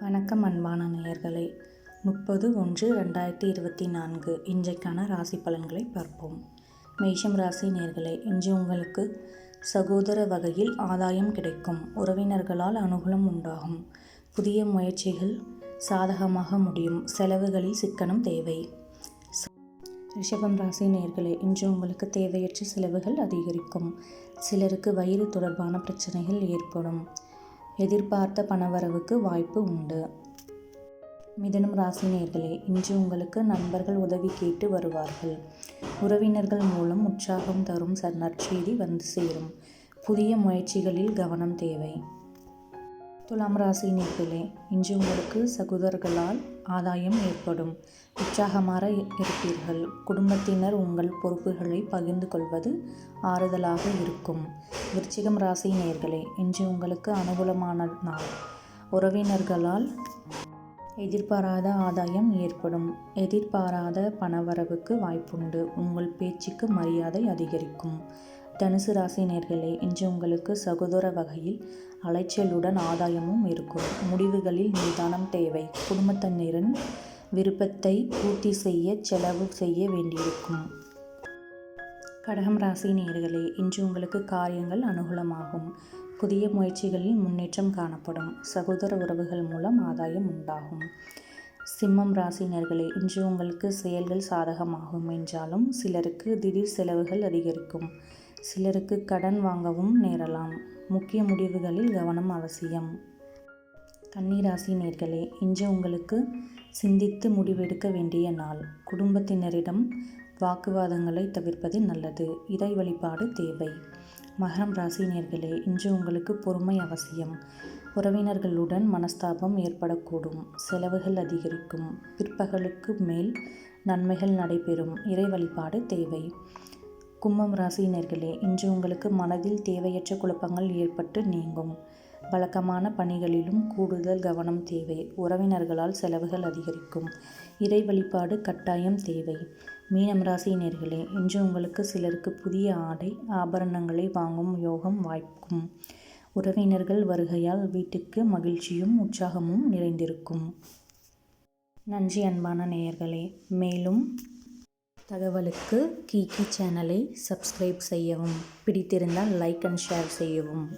வணக்கம் அன்பான நேயர்களே. முப்பது ஒன்று ரெண்டாயிரத்தி இருபத்தி நான்கு இன்றைக்கான ராசி பலன்களை பார்ப்போம். மேஷம் ராசி நேர்களே இன்று உங்களுக்கு சகோதர வகையில் ஆதாயம் கிடைக்கும். உறவினர்களால் அனுகூலம் உண்டாகும். புதிய முயற்சிகள் சாதகமாக முடியும். செலவுகளில் சிக்கனம் தேவை. ரிஷபம் ராசி நேர்களே இன்று உங்களுக்கு தேவையற்ற செலவுகள் அதிகரிக்கும். சிலருக்கு வயிறு தொடர்பான பிரச்சனைகள் ஏற்படும். எதிர்பார்த்த பணவரவுக்கு வாய்ப்பு உண்டு. மிதனம் ராசி நேர்களே இன்று உங்களுக்கு நண்பர்கள் உதவி கேட்டு வருவார்கள். உறவினர்கள் மூலம் உற்சாகம் தரும் ச நற்செய்தி வந்து சேரும். புதிய முயற்சிகளில் கவனம் தேவை. துலாம் ராசி நேர்களே இன்று உங்களுக்கு சகோதரர்களால் ஆதாயம் ஏற்படும். உற்சாகமாக இருப்பீர்கள். குடும்பத்தினர் உங்கள் பொறுப்புகளை பகிர்ந்து கொள்வது ஆறுதலாக இருக்கும். விருச்சிகம் ராசி நேர்களே இன்று உங்களுக்கு அனுகூலமான நாள். உறவினர்களால் எதிர்பாராத ஆதாயம் ஏற்படும். எதிர்பாராத பணவரவுக்கு வாய்ப்புண்டு. உங்கள் பேச்சுக்கு மரியாதை அதிகரிக்கும். தனுசு ராசி நேர்களே இன்று உங்களுக்கு சகோதர வகையில் அலைச்சலுடன் ஆதாயமும் இருக்கும். முடிவுகளில் நிதானம் தேவை. குடும்பத்தினரின் விருப்பத்தை பூர்த்தி செய்ய செலவு செய்ய வேண்டியிருக்கும். கடகம் ராசி நேர்களே இன்று உங்களுக்கு காரியங்கள் அனுகூலமாகும். புதிய முயற்சிகளில் முன்னேற்றம் காணப்படும். சகோதர உறவுகள் மூலம் ஆதாயம் உண்டாகும். சிம்மம் ராசினர்களே இன்று உங்களுக்கு செயல்கள் சாதகமாகும் என்றாலும் சிலருக்கு திடீர் செலவுகள் அதிகரிக்கும். சிலருக்கு கடன் வாங்கவும் நேரலாம். முக்கிய முடிவுகளில் கவனம் அவசியம். கன்னிராசி நேர்களே இன்று உங்களுக்கு சிந்தித்து முடிவெடுக்க வேண்டிய நாள். குடும்பத்தினரிடம் வாக்குவாதங்களை தவிர்ப்பது நல்லது. இறை வழிபாடு தேவை. மகரம் ராசி நேர்களே இன்று உங்களுக்கு பொறுமை அவசியம். உறவினர்களுடன் மனஸ்தாபம் ஏற்படக்கூடும். செலவுகள் அதிகரிக்கும். பிற்பகலுக்கு மேல் நன்மைகள் நடைபெறும். இறை வழிபாடு தேவை. கும்பம் ராசியினர்களே இன்று உங்களுக்கு மனதில் தேவையற்ற குழப்பங்கள் ஏற்பட்டு நீங்கும். வழக்கமான பணிகளிலும் கூடுதல் கவனம் தேவை. உறவினர்களால் செலவுகள் அதிகரிக்கும். இறை வழிபாடு கட்டாயம் தேவை. மீனம் ராசியினர்களே இன்று உங்களுக்கு சிலருக்கு புதிய ஆடை ஆபரணங்களை வாங்கும் யோகம் வாய்க்கும். உறவினர்கள் வருகையால் வீட்டுக்கு மகிழ்ச்சியும் உற்சாகமும் நிறைந்திருக்கும். நன்றி அன்பான நேயர்களே. மேலும் தகவலுக்கு கீகி சேனலை சப்ஸ்கிரைப் செய்யவும் பிடித்திருந்தால் லைக் அண்ட் ஷேர் செய்யவும்.